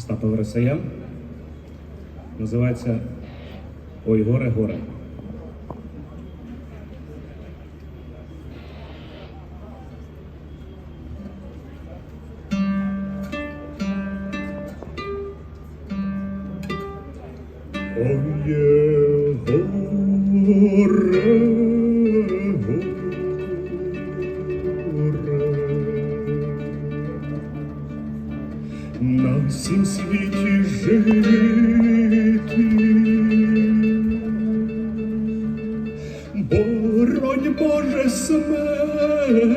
Остапа Вересая. Називається Ой, горе, горе. Ой, горе, горе. Всім світі жити, боронь Боже смерти,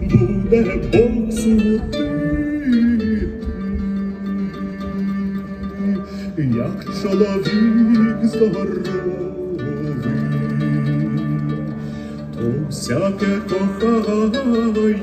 буде Бог судити, як чоловік здоровий то всяке кохає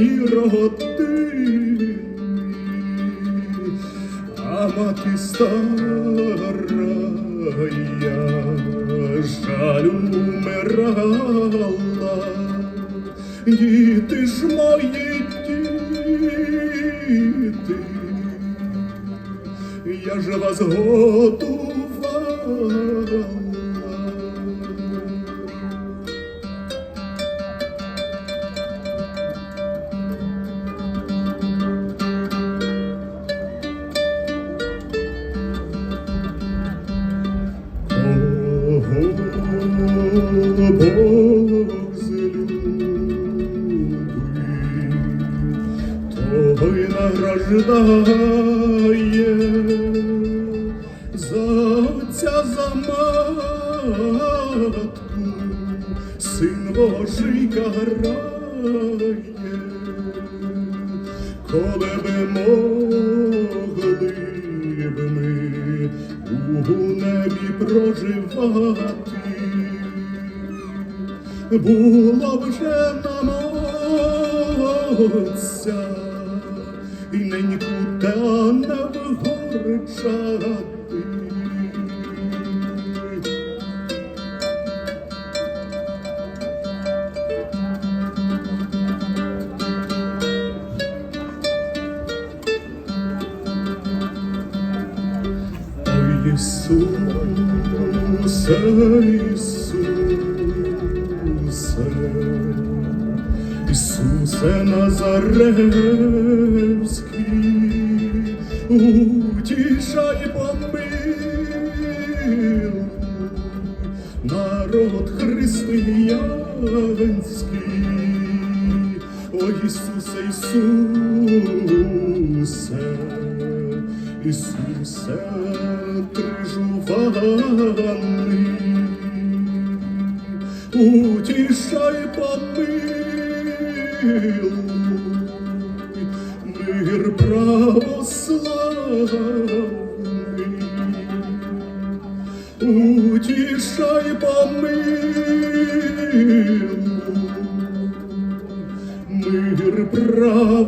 нема ні а мати стара жалю умирала, діти ж мої діти, я ж вас годувала. Й за отця за матку, син Божий карає, коли би могли б ми у небі проживати, було вже нам отця, і неньку та не вгорчати. Ой, Ісусе, Ісусе, Ісусе Назаревський, утішай помилуй, народ християнський. Ой, Ісусе, Ісусе, Ісусе крижуваний, утішай помилуй, мир православний, утішай помилуй, мир православний.